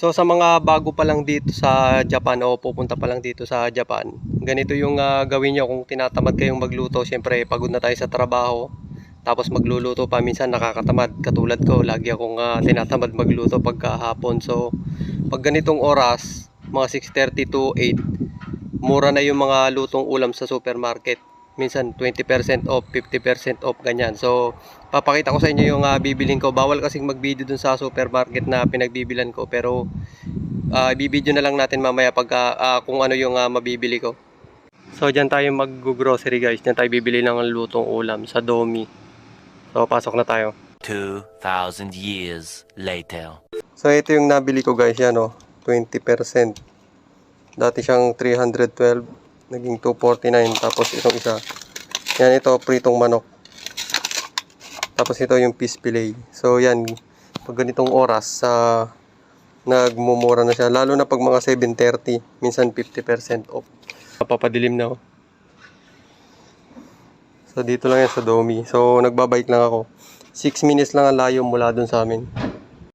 So sa mga bago pa lang dito sa Japan o pupunta pa lang dito sa Japan, ganito yung ah, gawin nyo kung tinatamad kayong magluto. Siyempre pagod na tayo sa trabaho, tapos magluluto pa minsan nakakatamad. Katulad ko, lagi akong ah, tinatamad magluto pagkahapon. So pag ganitong oras, mga 6.30 to 8, mura na yung mga lutong ulam sa supermarket. Minsan 20% off, 50% off, ganyan. So, papakita ko sa inyo yung ah, bibilin ko. Bawal kasing mag-video dun sa supermarket na pinagbibilan ko. Pero, uh, bibidyo na lang natin mamaya pag ah, ah, kung ano yung ah, mabibili ko. So, dyan tayo mag-grocery guys. Dyan tayo bibili ng lutong ulam sa Domi. So, pasok na tayo. 2,000 years later. So, ito yung nabili ko guys. Yan o, 20%. Dati siyang 312. Naging 249. Tapos itong isa. Yan ito, pritong manok. Tapos ito yung fish fillet. So, yan. Pag ganitong oras, sa nagmumura na siya. Lalo na pag mga 7.30. Minsan 50% off. Papadilim na oh. So, dito lang yan sa Domi. So, nagbabike lang ako. 6 minutes lang ang layo mula dun sa amin.